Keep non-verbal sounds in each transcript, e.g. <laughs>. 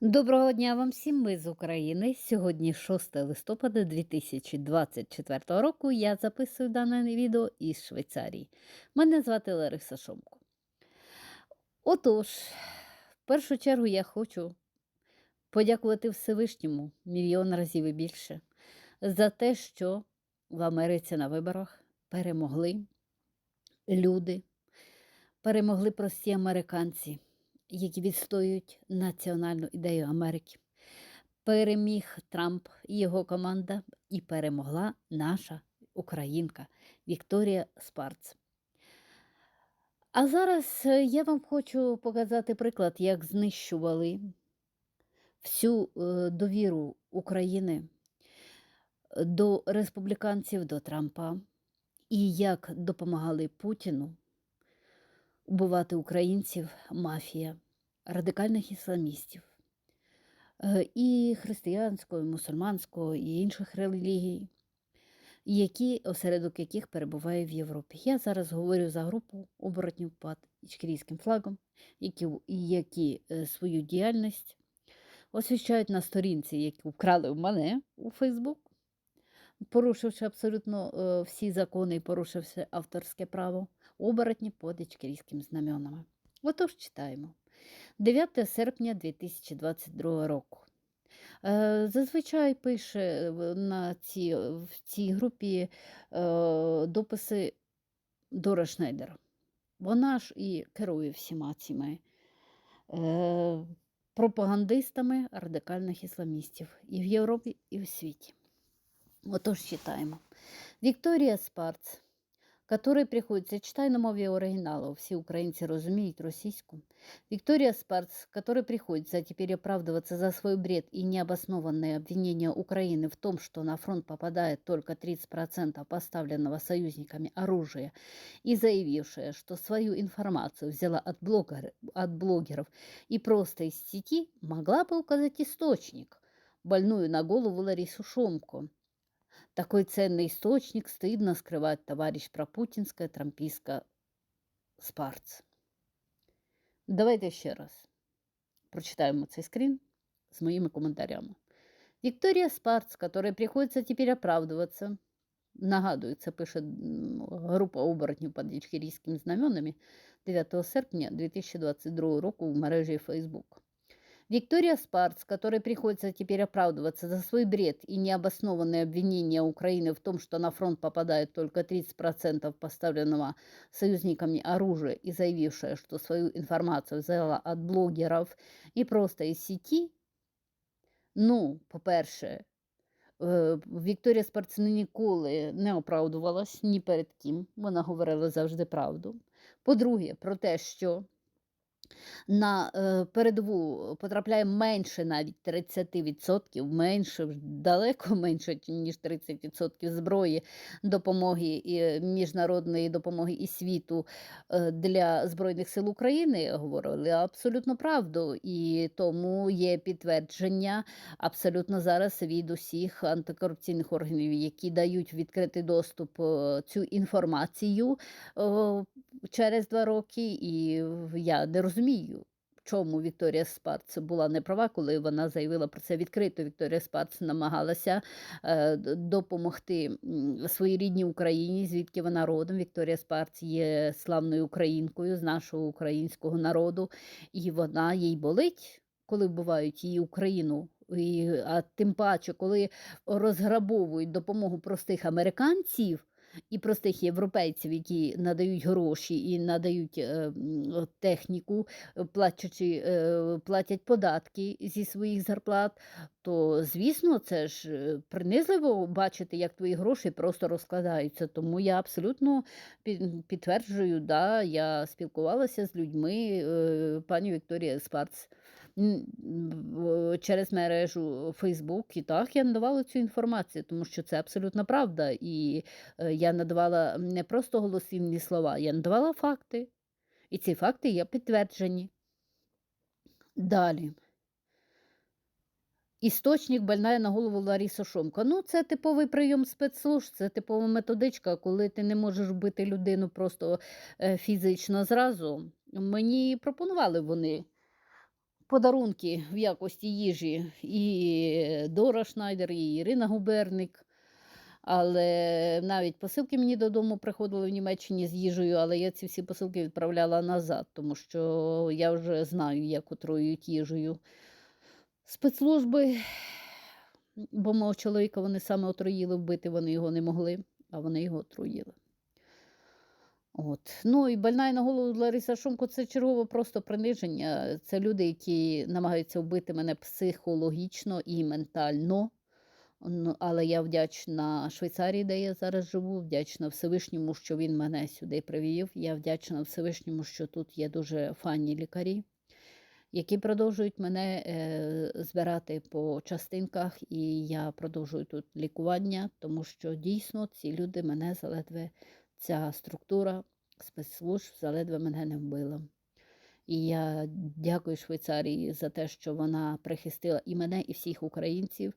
Доброго дня вам всім, ми з України. Сьогодні 6 листопада 2024 року. Я записую дане відео із Швейцарії. Мене звати Лариса Шомко. Отож, в першу чергу я хочу подякувати Всевишньому мільйон разів і більше за те, що в Америці на виборах перемогли люди, перемогли прості американці які відстоюють національну ідею Америки. Переміг Трамп і його команда, і перемогла наша українка Вікторія Спарц. А зараз е, я вам хочу показати приклад, як знищували всю е, довіру України до республіканців, до Трампа, і як допомагали Путіну убивати українців мафія радикальних ісламістів і християнського, і мусульманського, і інших релігій, які, осередок яких перебуває в Європі. Я зараз говорю за групу оборотнів під ічкерійським флагом, які, які е, свою діяльність освіщають на сторінці, які вкрали в мене у Фейсбук. Порушивши абсолютно е, всі закони і порушивши авторське право, оборотні під ічкерійськими знаменами. Отож читаємо. 9 серпня 2022 року. Е, зазвичай пише на цій, в цій групі е, дописи Дора Шнайдер. Вона ж і керує всіма цими е, пропагандистами радикальних ісламістів і в Європі, і в світі. Отож читаємо. Вікторія Спарц который приходится, читай на мові оригіналу, всі українці розуміють російську. Виктория Спарц, которой приходится теперь оправдываться за свой бред и необоснованные обвинения Украины в том, что на фронт попадает только 30% поставленного союзниками оружия, и заявившая, что свою информацию взяла от, блогер, от блогеров и просто из сети, могла бы указать источник, больную на голову Ларису Шомко, такой ценный источник стыдно скрывать товарищ пропутинская трампійська Спарц. Давайте ще раз прочитаємо цей скрін з моїми коментарями. Виктория Спарц, которой приходится теперь оправдываться, нагадую, це пише група оборотнів під ічкерійськими знаменами 9 серпня 2022 року в мережі Facebook. Виктория Спарц, которой приходится теперь оправдываться за свой бред и необоснованные обвинения Украины в том, что на фронт попадает только 30% поставленного союзниками оружия и заявившая, что свою информацию взяла от блогеров и просто из сети, ну, по-перше, Вікторія Спарц ніколи не оправдувалась ні перед ким. Вона говорила завжди правду. По-друге, про те, що на е, передову потрапляє менше навіть 30%, менше, далеко <laughs> менше, ніж 30% зброї допомоги і міжнародної допомоги і світу е, для Збройних сил України, говорили абсолютно правду. І тому є підтвердження абсолютно зараз від усіх антикорупційних органів, які дають відкритий доступ е, цю інформацію через два роки. І я не розумію розумію, чому Вікторія Спарц була неправа, коли вона заявила про це відкрито. Вікторія Спарц намагалася е, допомогти своїй рідній Україні, звідки вона родом. Вікторія Спарц є славною українкою з нашого українського народу, і вона їй болить, коли вбивають її Україну. І, А тим паче, коли розграбовують допомогу простих американців і простих європейців, які надають гроші і надають е, техніку, платячи, е, платять податки зі своїх зарплат, то звісно, це ж е, принизливо бачити, як твої гроші просто розкладаються. Тому я абсолютно підтверджую, да, я спілкувалася з людьми, пані Вікторія Спарц через мережу Фейсбук. І так я надавала цю інформацію, тому що це абсолютно правда. І е, я надавала не просто голосівні слова, я надавала факти. І ці факти є підтверджені. Далі. Істочник больна на голову Ларіса Шомка. Ну, це типовий прийом спецслужб, це типова методичка, коли ти не можеш вбити людину просто е, фізично зразу. Мені пропонували вони подарунки в якості їжі і Дора Шнайдер, і Ірина Губерник. Але навіть посилки мені додому приходили в Німеччині з їжею, але я ці всі посилки відправляла назад, тому що я вже знаю, як отруюють їжею спецслужби. Бо мого чоловіка вони саме отруїли вбити, вони його не могли, а вони його отруїли. От. Ну і больна на голову Лариса Шумко це чергове просто приниження. Це люди, які намагаються вбити мене психологічно і ментально. Ну, але я вдячна Швейцарії, де я зараз живу, вдячна Всевишньому, що він мене сюди привів. Я вдячна Всевишньому, що тут є дуже файні лікарі, які продовжують мене е, збирати по частинках, і я продовжую тут лікування, тому що дійсно ці люди мене заледве ця структура спецслужб заледве мене не вбила. І я дякую Швейцарії за те, що вона прихистила і мене, і всіх українців.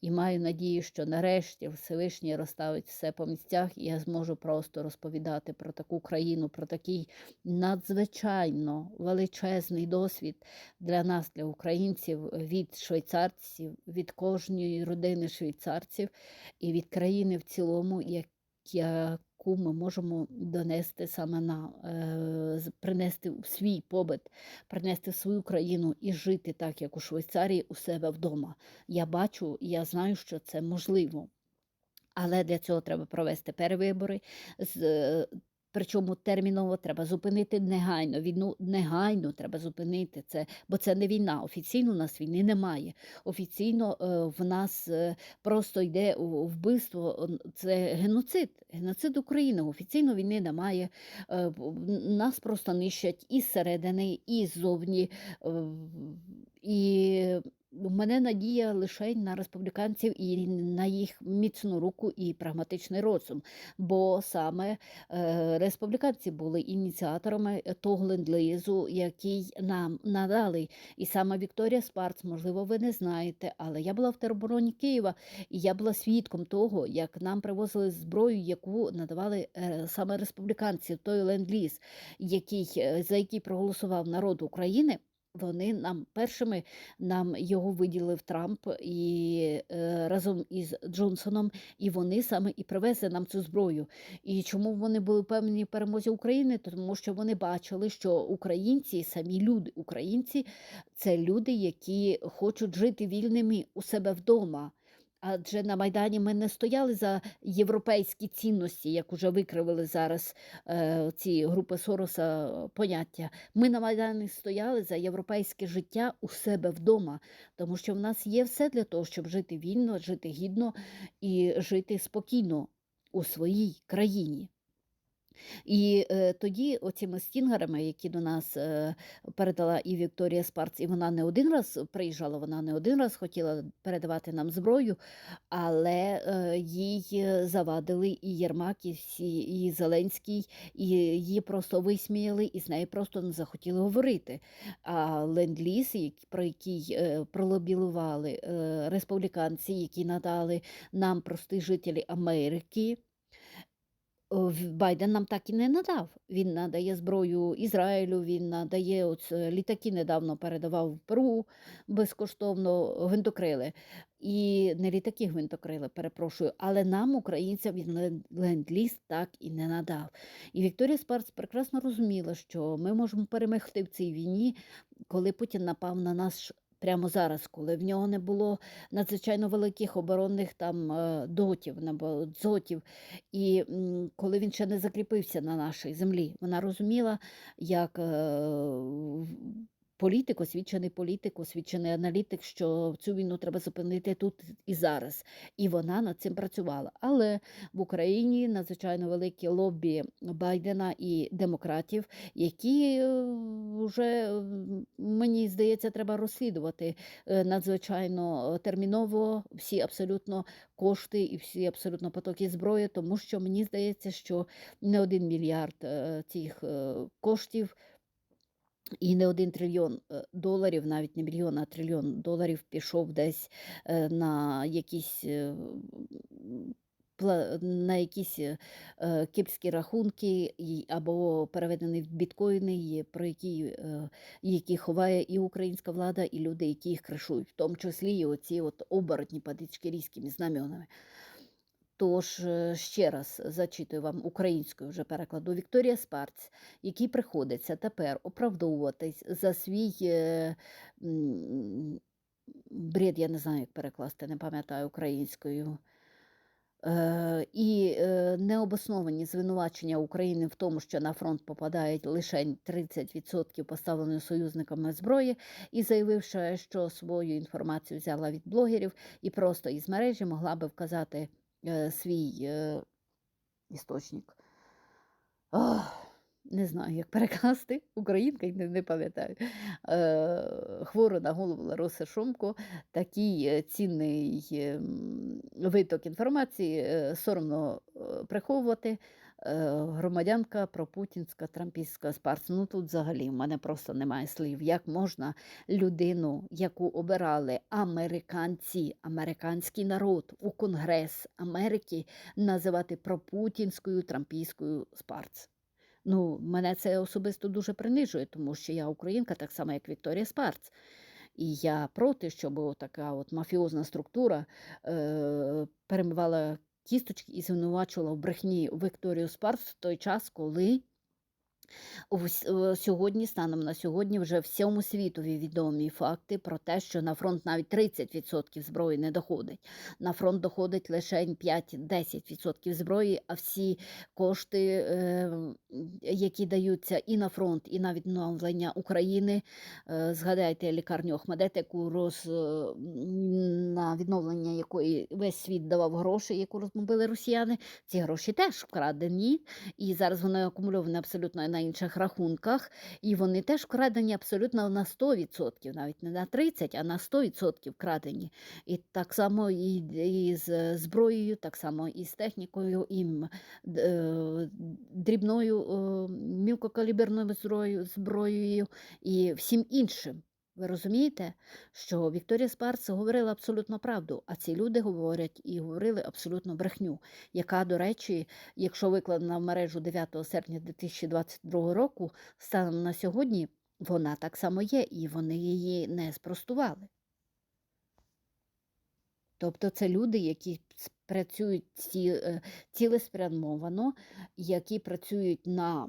І маю надію, що нарешті Всевишній розставить все по місцях, і я зможу просто розповідати про таку країну, про такий надзвичайно величезний досвід для нас, для українців, від швейцарців, від кожної родини швейцарців і від країни в цілому, як яку ми можемо донести саме на е, принести в свій побит, принести в свою країну і жити так, як у Швейцарії, у себе вдома. Я бачу, я знаю, що це можливо. Але для цього треба провести перевибори. Причому терміново треба зупинити негайно. Війну негайно треба зупинити це, бо це не війна. Офіційно у нас війни немає. Офіційно е, в нас е, просто йде вбивство. Це геноцид, геноцид України. Офіційно війни немає. Е, Нас просто нищать і зсередини, і ззовні. І у мене надія лише на республіканців і на їх міцну руку і прагматичний розум. Бо саме е, республіканці були ініціаторами того ленд-лизу, який нам надали. І саме Вікторія Спарц, можливо, ви не знаєте, але я була в теробороні Києва, і я була свідком того, як нам привозили зброю, яку надавали е, саме республіканці, той ленд-ліз, який, е, за який проголосував народ України. Вони нам першими нам його виділив Трамп і е, разом із Джонсоном, і вони саме і привезли нам цю зброю. І чому вони були певні в перемозі України? Тому що вони бачили, що українці, самі люди, українці це люди, які хочуть жити вільними у себе вдома. Адже на Майдані ми не стояли за європейські цінності, як уже викривили зараз е, ці групи Сороса поняття. Ми на Майдані стояли за європейське життя у себе вдома, тому що в нас є все для того, щоб жити вільно, жити гідно і жити спокійно у своїй країні. І е, тоді оціми стінгерами, які до нас е, передала і Вікторія Спарц, і вона не один раз приїжджала, вона не один раз хотіла передавати нам зброю, але е, їй завадили і Єрмак, і, всі, і Зеленський, і її просто висміяли, і з нею просто не захотіли говорити. А ленд-ліз, про який е, пролобілували е, республіканці, які надали нам прості жителі Америки. В- Байден нам так і не надав. Він надає зброю Ізраїлю, він надає от, е, літаки недавно передавав в Перу безкоштовно гвинтокрили. І не літаки гвинтокрили, перепрошую, але нам, українцям, він ленд-ліз так і не надав. І Вікторія Спарц прекрасно розуміла, що ми можемо перемогти в цій війні, коли Путін напав на нас ш- прямо зараз, коли в нього не було надзвичайно великих оборонних там е, дотів, дзотів. І коли він ще не закріпився на нашій землі, вона розуміла, як е, політик, освічений політик, освічений аналітик, що цю війну треба зупинити тут і зараз. І вона над цим працювала. Але в Україні надзвичайно великі лобі Байдена і демократів, які вже мені здається, треба розслідувати е, надзвичайно терміново всі абсолютно кошти і всі абсолютно потоки зброї, тому що мені здається, що не один мільярд е, цих е, коштів. І не один трильйон е, доларів, навіть не мільйон, а трильйон доларів пішов десь е, на якісь е, на якісь е, кіпрські рахунки або переведені в біткоїни, про які, які ховає і українська влада, і люди, які їх кришують, в тому числі і оці от оборотні під ічкерійськими знаменами. Тож е, ще раз зачитую вам українською вже перекладу Вікторія Спарц, який приходиться тепер оправдовуватись за свій е, бред, я не знаю, як перекласти, не пам'ятаю українською. Е, І необосновані звинувачення України в тому, що на фронт попадають лише 30% поставленої союзниками зброї, і заявивши, що свою інформацію взяла від блогерів і просто із мережі могла би вказати свій е, істочник. Ох, не знаю, як перекласти українка, не, не пам'ятаю. Е, хвору на голову Лароси Шумко, такий е, цінний е, виток інформації е, соромно е, приховувати. Е, Громадянка пропутінська, трампістська спарс. Ну тут взагалі в мене просто немає слів. Як можна людину, яку обирали американці, американський народ у Конгрес Америки, називати пропутінською трампійською спарц? Ну, мене це особисто дуже принижує, тому що я українка, так само як Вікторія Спарц. І я проти, щоб така от мафіозна структура е, перемивала кісточки і звинувачувала в брехні Вікторію Спарс в той час, коли Сьогодні, станом на сьогодні, вже всьому світові відомі факти про те, що на фронт навіть 30% зброї не доходить. На фронт доходить лише 5-10% зброї, а всі кошти, е, які даються і на фронт, і на відновлення України. е, Згадайте лікарню Охмадет, яку роз, е, на відновлення якої весь світ давав гроші, яку розбомбили росіяни. Ці гроші теж вкрадені, і зараз вони акумульовані абсолютно на інших рахунках, і вони теж вкрадені абсолютно на 100%, навіть не на 30%, а на 100% вкрадені. І так само і, і з зброєю, так само і з технікою, і е, дрібною е, мілкокаліберною зброєю, зброєю і всім іншим. Ви розумієте, що Вікторія Спарц говорила абсолютно правду, а ці люди говорять і говорили абсолютно брехню, яка, до речі, якщо викладена в мережу 9 серпня 2022 року, станом на сьогодні вона так само є, і вони її не спростували. Тобто це люди, які працюють е, цілеспрямовано, які працюють на,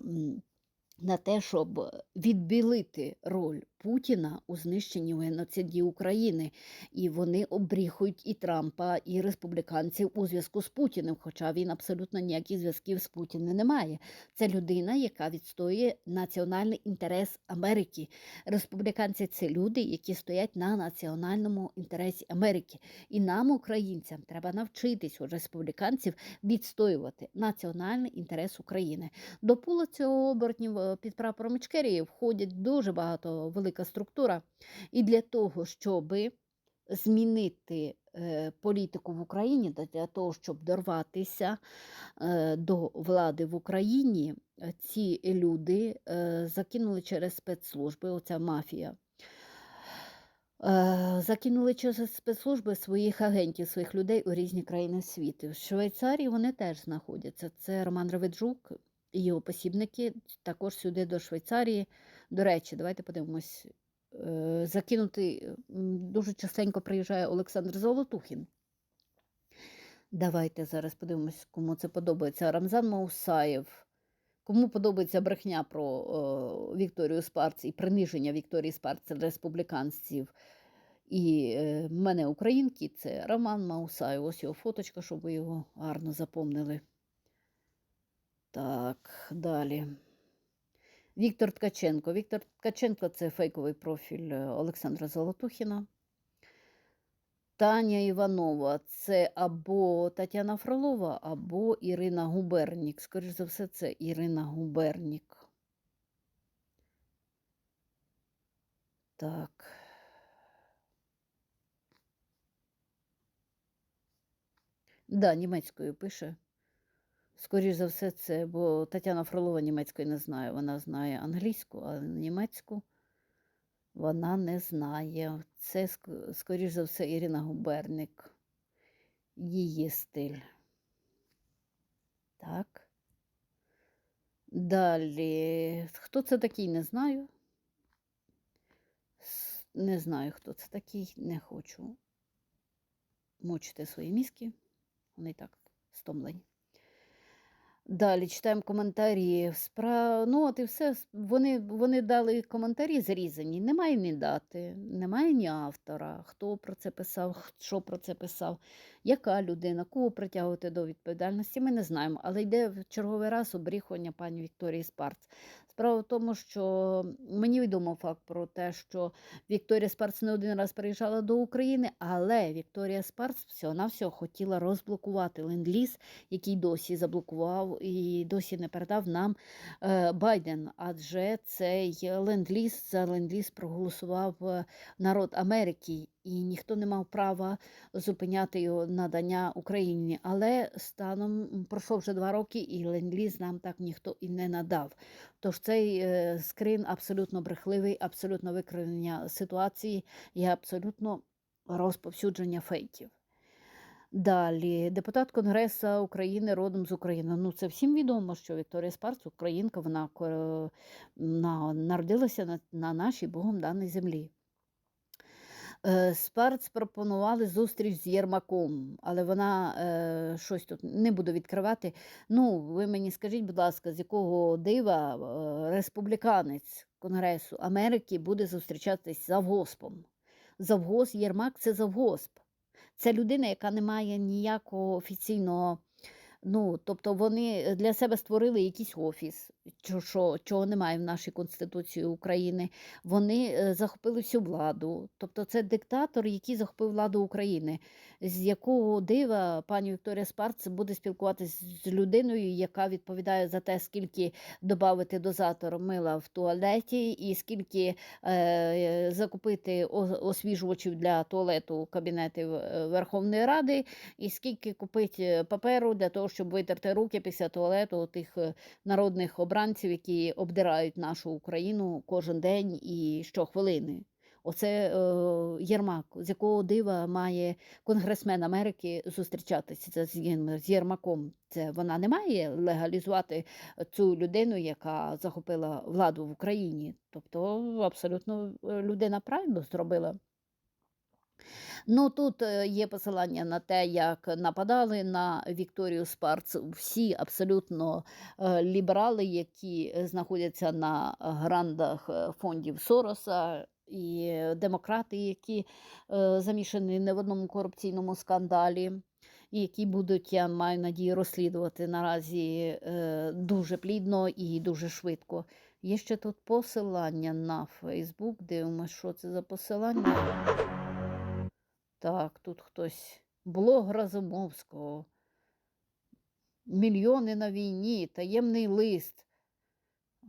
на те, щоб відбілити роль Путіна у знищенні в геноциді України. І вони обріхують і Трампа, і республіканців у зв'язку з Путіним, хоча він абсолютно ніяких зв'язків з Путіним не має. Це людина, яка відстоює національний інтерес Америки. Республіканці це люди, які стоять на національному інтересі Америки. І нам, українцям, треба навчитись у республіканців відстоювати національний інтерес України. До пула цього оборотнів е, під прапором Ічкерії входять дуже багато велика структура. І для того, щоб змінити е, політику в Україні, для того, щоб дорватися е, до влади в Україні, ці люди е, закинули через спецслужби, оця мафія. Закинули через спецслужби своїх агентів, своїх людей у різні країни світу. В Швейцарії вони теж знаходяться. Це Роман Раведжук і його посібники також сюди до Швейцарії. До речі, давайте подивимось. Е, Закинути дуже частенько приїжджає Олександр Золотухін. Давайте зараз подивимось, кому це подобається. Рамзан Маусаєв. Кому подобається брехня про о, Вікторію Спарц і приниження Вікторії Спарц республіканців і е, мене українки, це Роман Маусаєв. Ось його фоточка, щоб ви його гарно запомнили. Так, далі. Віктор Ткаченко. Віктор Ткаченко це фейковий профіль е, Олександра Золотухіна. Таня Іванова це або Тетяна Фролова, або Ірина Губернік. Скоріше за все, це Ірина Губернік. Так. Да, німецькою пише. Скоріше за все, це, бо Тетяна Фролова німецької не знає. Вона знає англійську, а німецьку вона не знає. Це, скоріш за все, Ірина Губерник. Її стиль. Так. Далі. Хто це такий, не знаю. Не знаю, хто це такий, не хочу мучити свої мізки. Вони так стомлені. Далі читаємо коментарі. Спра... Ну, от і все. Вони, вони дали коментарі зрізані. Немає ні дати, немає ні автора, хто про це писав, що про це писав, яка людина, кого притягувати до відповідальності, ми не знаємо. Але йде в черговий раз обріхування пані Вікторії Спарц. Справа в тому, що мені відомо факт про те, що Вікторія Спарц не один раз приїжджала до України, але Вікторія Спарц всього-навсього хотіла розблокувати ленд-ліз, який досі заблокував і досі не передав нам е, Байден. Адже цей ленд-ліз за ленд-ліз проголосував е, народ Америки, і ніхто не мав права зупиняти його надання Україні. Але станом м, пройшов вже два роки, і ленд-ліз нам так ніхто і не надав. Тож цей е, скрин абсолютно брехливий, абсолютно викривлення ситуації і абсолютно розповсюдження фейків. Далі, депутат Конгресу України родом з України. Ну, це всім відомо, що Вікторія Спарц, українка, вона, народилася на, на нашій Богом даній землі. Е, Спарц пропонували зустріч з Єрмаком, але вона е, щось тут не буду відкривати. Ну, ви мені скажіть, будь ласка, з якого дива е, республіканець Конгресу Америки буде зустрічатись з завгоспом? Завгосп Єрмак це завгосп. Це людина, яка не має ніякого офіційного. Ну, тобто вони для себе створили якийсь офіс, що, чого немає в нашій Конституції України. Вони е, захопили всю владу. Тобто це диктатор, який захопив владу України. З якого дива пані Вікторія Спарц буде спілкуватися з людиною, яка відповідає за те, скільки додати дозатор мила в туалеті, і скільки е, закупити освіжувачів для туалету кабінетів е, Верховної Ради, і скільки купити паперу для того, щоб витерти руки після туалету тих е, народних обранців, які обдирають нашу Україну кожен день і щохвилини. Оце е, Єрмак, з якого дива має конгресмен Америки зустрічатися з, з Єрмаком. Це вона не має легалізувати цю людину, яка захопила владу в Україні. Тобто абсолютно е, людина правильно зробила. Ну тут е, є посилання на те, як нападали на Вікторію Спарц всі абсолютно е, ліберали, які знаходяться на грандах е, фондів Сороса. І демократи, які е, замішані не в одному корупційному скандалі, і які будуть, я маю надію, розслідувати наразі е, дуже плідно і дуже швидко. Є ще тут посилання на Фейсбук. Дивимося, що це за посилання. Так, тут хтось. Блог Разумовського. Мільйони на війні, таємний лист.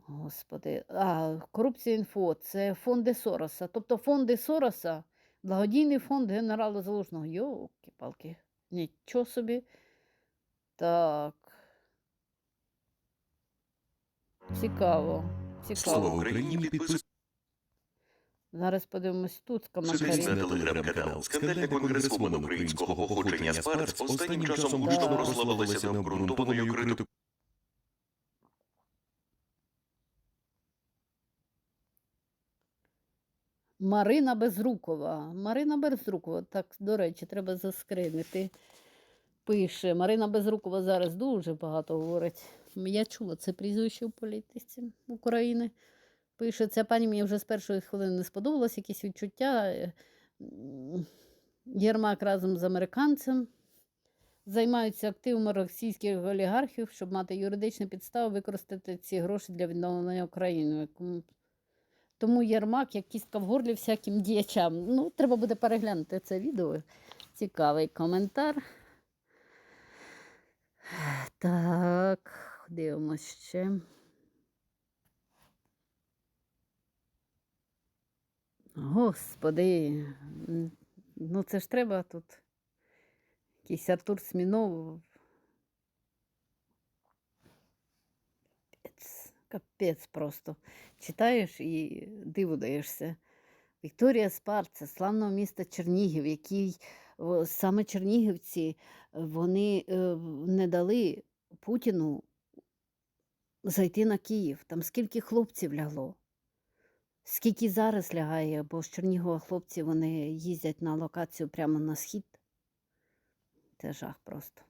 Господи, а корупція інфо це фонди Сороса. Тобто фонди Сороса, благодійний фонд генерала Залужного. Йолки-палки, нічого собі. Так. Цікаво. Слава Цікаво. Україні! Підписуйтесь Зараз подивимось тут на коментарі. телеграм-канал. Скандальний конгресвомен українського походження Спарц останнім часом гучно прославилася необґрунтованою критикою Марина Безрукова. Марина Безрукова, так, до речі, треба заскринити. Пише. Марина Безрукова зараз дуже багато говорить. Я чула це прізвище в політиці України. Пише, ця пані мені вже з першої хвилини не сподобалось, якісь відчуття. Е, Єрмак разом з американцем займаються активами російських олігархів, щоб мати юридичні підстави використати ці гроші для відновлення України. Тому Єрмак, як кістка в горлі всяким діячам. Ну, треба буде переглянути це відео. Цікавий коментар. Так, дивимось ще. Господи, ну це ж треба тут. Якийсь Артур Смінов. Капець, капець просто. Читаєш і диву даєшся. Вікторія Спар це славного міста Чернігів, який саме чернігівці вони е, не дали Путіну зайти на Київ. Там скільки хлопців лягло, скільки зараз лягає, бо з Чернігова хлопці вони їздять на локацію прямо на схід. Це жах просто.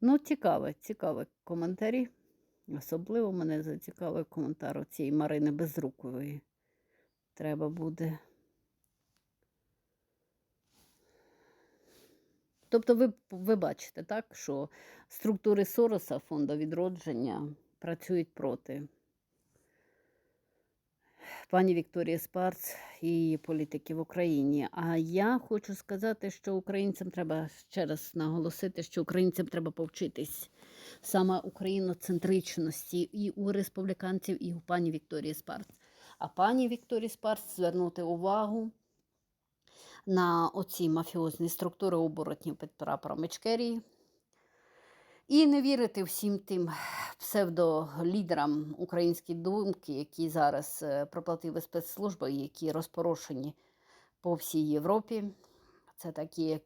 Ну, цікаве, цікаве коментарі. Особливо мене зацікавив коментар цієї Марини Безрукової. Треба буде. Тобто ви, ви бачите, так, що структури Сороса, фонду відродження, працюють проти пані Вікторії Спарц і політики в Україні. А я хочу сказати, що українцям треба ще раз наголосити, що українцям треба повчитись саме україноцентричності і у республіканців, і у пані Вікторії Спарц. А пані Вікторії Спарц звернути увагу на оці мафіозні структури оборотнів під прапором Ічкерії. І не вірити всім тим псевдолідерам української думки, які зараз е, проплатили спецслужби, які розпорошені по всій Європі. Це такі, як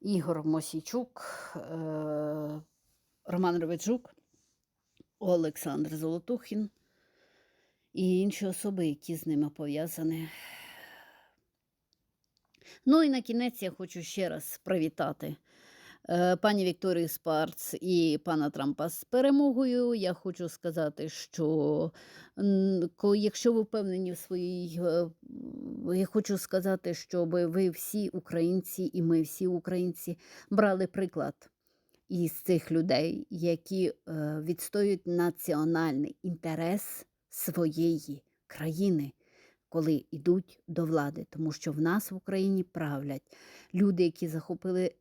Ігор Мосійчук, е, Роман Роведжук, Олександр Золотухін і інші особи, які з ними пов'язані. Ну і на кінець я хочу ще раз привітати е, пані Вікторію Спарц і пана Трампа з перемогою. Я хочу сказати, що якщо ви впевнені в своїй, е, я хочу сказати, щоб ви всі українці, і ми всі українці брали приклад із цих людей, які е, відстоюють національний інтерес своєї країни коли йдуть до влади, тому що в нас в Україні правлять люди, які захопили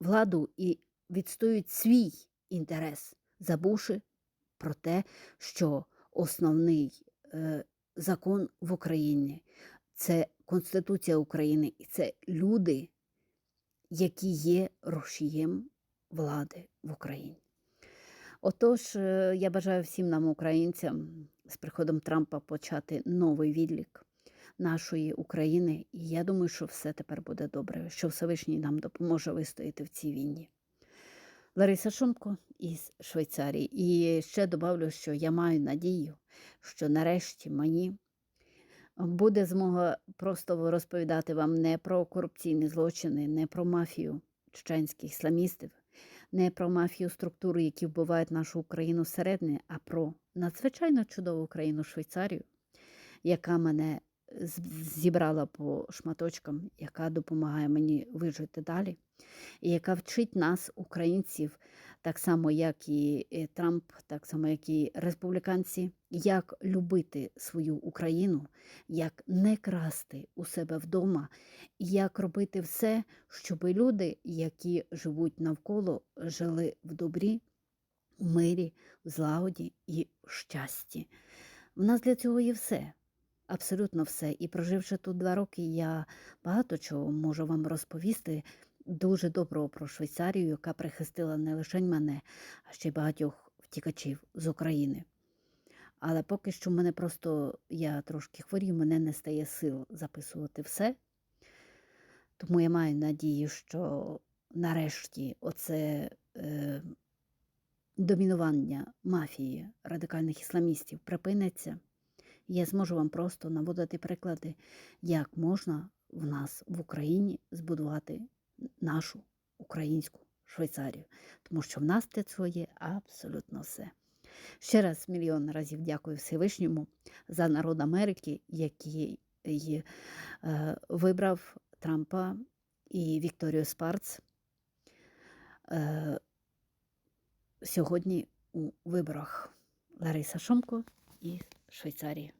владу і відстоюють свій інтерес, забувши про те, що основний е, закон в Україні це Конституція України, і це люди, які є рушієм влади в Україні. Отож, е, я бажаю всім нам, українцям, з приходом Трампа почати новий відлік нашої України. І я думаю, що все тепер буде добре, що Всевишній нам допоможе вистояти в цій війні. Лариса Шумко із Швейцарії. І ще добавлю, що я маю надію, що нарешті мені буде змога просто розповідати вам не про корупційні злочини, не про мафію чеченських ісламістів, не про мафію структури, які вбивають нашу Україну всередині, а про надзвичайно чудову країну Швейцарію, яка мене зібрала по шматочкам, яка допомагає мені вижити далі, і яка вчить нас, українців, так само, як і е, Трамп, так само, як і республіканці, як любити свою Україну, як не красти у себе вдома, як робити все, щоб люди, які живуть навколо, жили в добрі, в мирі, в злагоді і в щасті. В нас для цього є все. Абсолютно все. І проживши тут два роки, я багато чого можу вам розповісти дуже доброго про Швейцарію, яка прихистила не лише мене, а ще й багатьох втікачів з України. Але поки що мене просто я трошки хворію, мене не стає сил записувати все. Тому я маю надію, що нарешті оце е, домінування мафії радикальних ісламістів припиниться. Я зможу вам просто наводити приклади, як можна в нас в Україні збудувати нашу українську Швейцарію, тому що в нас для цього є абсолютно все. Ще раз мільйон разів дякую Всевишньому за народ Америки, який е, вибрав Трампа і Вікторію Спарц е, сьогодні у виборах Лариса Шомко і Швейцарії.